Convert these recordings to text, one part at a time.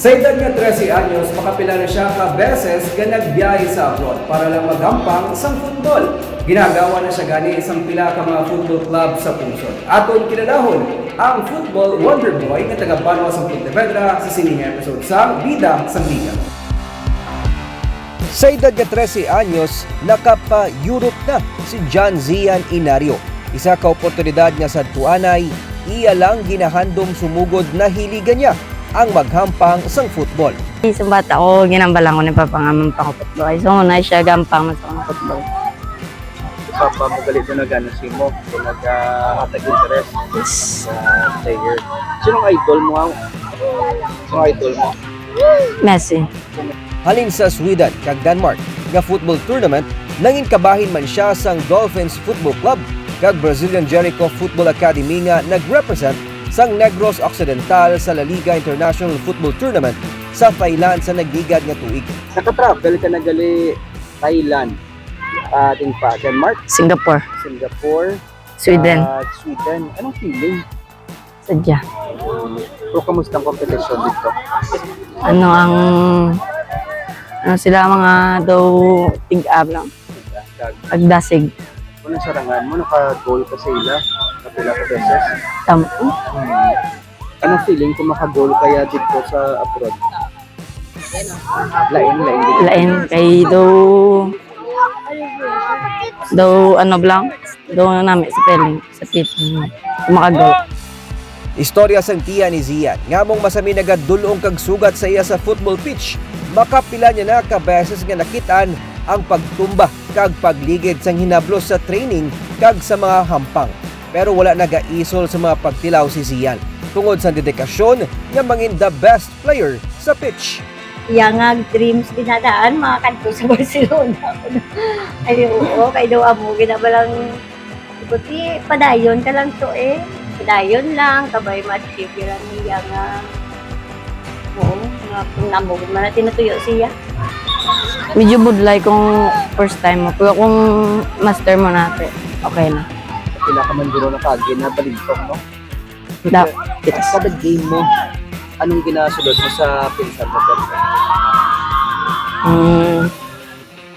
Sa edad nga 13 anyos, makapila na siya ka beses nga nagbiyahe sa abroad para lang magampang sa football. Ginagawa na siya gani isang pila ka mga football club sa punsod. Aton kinalahon ang football wonder boy nga taga Banwa sa Pontevedra sa sining episode sa Bida sa Liga. Sa edad nga 13 anyos, nakapa-Europe na si John Zian Inario. Isa ka oportunidad nga sa tuanay, iya lang ginahandom sumugod na hiligan niya ang maghampang sang football. Sa bata ko, ginambalang ko ni papangaman pa ko football. So, na siya gampang mas ako football. Papa mo galit na gana si mo kung nagkakatag interest sa player. Sinong idol mo ang? Sinong idol mo? Messi. Halin sa Sweden kag Denmark nga football tournament, nangin kabahin man siya sang Dolphins Football Club kag Brazilian Jericho Football Academy nga nag-represent sang Negros Occidental sa La Liga International Football Tournament sa Thailand sa nagdigad nga tuig. Nakatravel ka na gali Thailand, ating pa Denmark, Singapore. Singapore, Sweden. at Sweden. Anong feeling? Sadya. Pero kamusta ang competition dito? Ano ang... Ano sila mga daw tig-ab lang. Kag Pagdasig. kung sarangan mo, naka-goal ka sa ila, kapila ka beses. Tam Anong feeling kung maka-goal kaya dito sa abroad? Lain, lain dito. lain kay daw... Daw ano lang. Daw namin sa peling. Sa pit. Kumakagaw. Istorya sang tiya ni Zian, nga mong masami nagadulong kag sugat sa iya sa football pitch. Makapila niya na ka beses nga nakitaan ang pagtumba kag pagligid sang hinablos sa training kag sa mga hampang. Pero wala nagaisol sa mga pagtilaw si Zian tungod sa dedikasyon nga mangin the best player sa pitch. yang nga dreams dinadaan mga kanto sa Barcelona. Ay, oo, kay daw amo, ginabalang, buti, padayon ka lang to eh. Padayon lang, kabay yun niya nga. Oo, nga kung namo, man na tinutuyo siya. Medyo budlay kung first time mo. Pero kung master mo natin, okay na. Kapila ka man duro na kagi na balintok, no? Da, yes. Kada game mo, anong ginasulod mo sa pinsan mo? Mm,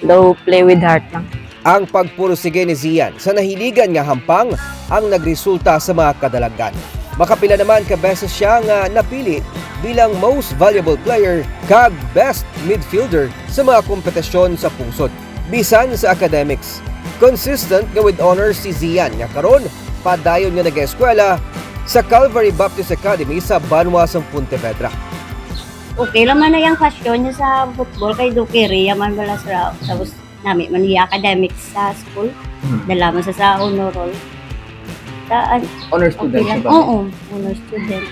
daw play with heart lang. Ang pagpursige ni Zian sa nahiligan nga hampang ang nagresulta sa mga kadalagan. Makapila naman ka beses siya nga napili bilang most valuable player kag best midfielder sa mga kompetisyon sa pungsod. Bisan sa academics. Consistent nga with honors si Zian nga karon padayon nga nag-eskwela sa Calvary Baptist Academy sa Banwa sa Pontevedra. Okay lang man na yung passion niya sa football kay Dukiri, yaman bala sa tapos namin man yung academics sa school. Dala man sa sa honor roll. Sa, an- Honor okay lang. Oo, honor student.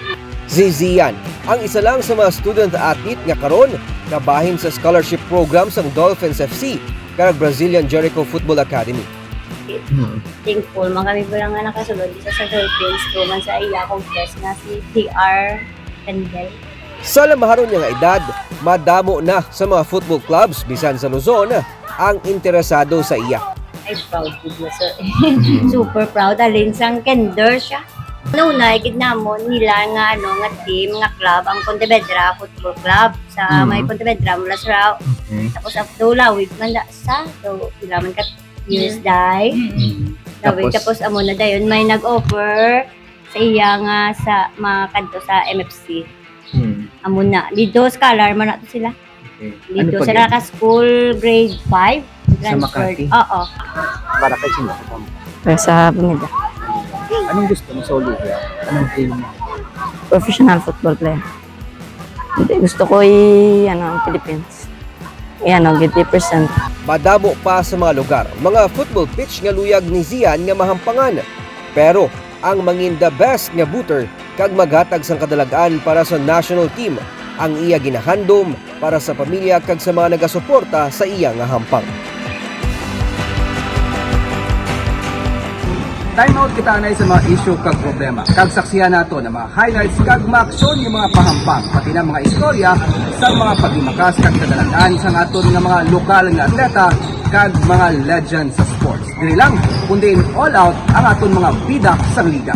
Si Zian, ang isa lang sa mga student athlete nga karon kabahin sa scholarship program sang Dolphins FC kag Brazilian Jericho Football Academy. thankful man kami po lang nga nakasulod dito sa Philippines to man sa iya kong guest nga si TR Pendel. Sa lamaharon niya nga edad, madamo na sa mga football clubs bisan sa Luzon ang interesado sa iya. Ay, proud po sir. Super proud. Alin sang kender siya. Una, ikid na mo nila nga ano nga team nga club ang Pontevedra Football Club sa may Pontevedra mula sa Rao. Tapos ang Lawig man sa do pila man ka years die. Lawig tapos amo na dayon may nag-offer sa iya nga sa mga kanto sa MFC. Amo na. Dito scholar man na to sila. Dito Ano sila ka school grade 5. Sa Makati? Oo. Para kay sino? Sa pamilya. Anong gusto mo sa Olivia? Anong team mo? Professional football player. Hindi, gusto ko i, ano, ang Philippines. Yan, oh, 80%. Madamo pa sa mga lugar, mga football pitch nga luyag ni Zian nga mahampangan. Pero ang mangin the best nga booter kag maghatag sang kadalagaan para sa national team ang iya ginahandom para sa pamilya kag sa mga nagasuporta sa iya nga hampang. Time out kita na sa mga issue kag problema. Kag saksiyan nato na mga highlights kag maaksyon yung mga pahampang pati na mga istorya sa mga paghimakas kag kadalanan sa aton nga mga lokal nga atleta kag mga legends sa sports. Dili lang kundi all out ang aton mga bidak sa liga.